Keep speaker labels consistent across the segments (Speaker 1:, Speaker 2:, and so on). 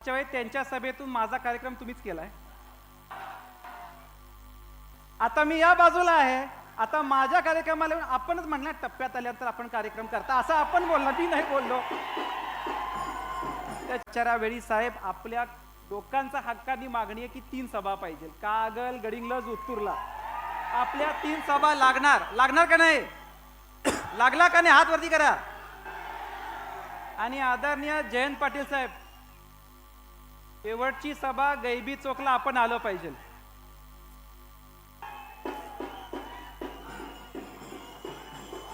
Speaker 1: मागच्या वेळी त्यांच्या सभेतून माझा कार्यक्रम तुम्हीच केलाय. आता मी या बाजूला आहे. आता माझ्या कार्यक्रमाला येऊन आपणच म्हणणार टप्प्यात आल्यानंतर आपण कार्यक्रम करता. असं आपण बोलला मी नाही बोललो. त्याच्या वेळी साहेब आपल्या लोकांचा हक्कानी मागणी आहे की तीन सभा पाहिजे. कागल गडिंगलज उत्तूरला. आपल्या तीन सभा लागणार. लागणार का नाही? लागला का नाही? हात वरती करा. आणि आदरणीय जयंत पाटील साहेब शेवटची सभा गैबी चोकला आपण आलं पाहिजे.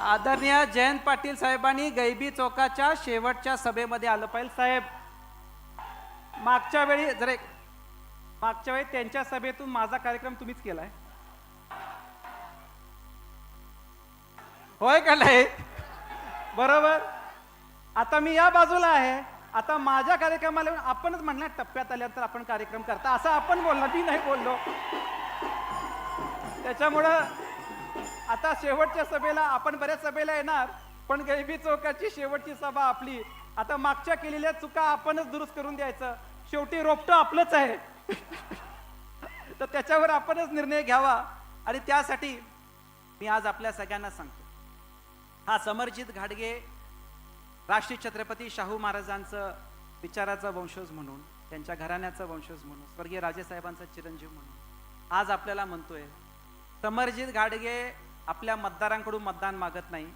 Speaker 1: आदरणीय जयंत पाटील साहेबांनी गैबी चौकाच्या शेवटच्या सभेमध्ये आलं पाहिजे. साहेब मागच्या वेळी जर एक मागच्या वेळी त्यांच्या सभेतून माझा कार्यक्रम तुम्हीच केलाय. होय का नाही? बरोबर. आता मी या बाजूला आहे. आता माझ्या कार्यक्रमाला येऊन आपणच म्हणणार टप्प्यात आल्यानंतर आपण कार्यक्रम करता. असं आपण बोलला मी नाही बोललो. त्याच्यामुळं आता शेवटच्या सभेला आपण बऱ्याच सभेला येणार पण गैबी चौकाची शेवटची सभा आपली. आता मागच्या केलेल्या चुका आपणच दुरुस्त करून द्यायचं. शेवटी रोपटं आपलंच आहे. तर त्याच्यावर आपणच निर्णय घ्यावा. आणि त्यासाठी मी आज आपल्या सगळ्यांना सांगतो. हा समरजित घाडगे राष्ट्रीय छत्रपती शाहू महाराजांचं विचाराचा वंशज म्हणून त्यांच्या घराण्याचा वंशज म्हणून स्वर्गीय राजेसाहेबांचा चिरंजीव म्हणून. आज आपल्याला म्हणतोय समरजित घाडगे आपल्या मतदारांकडून मतदान मागत नाही.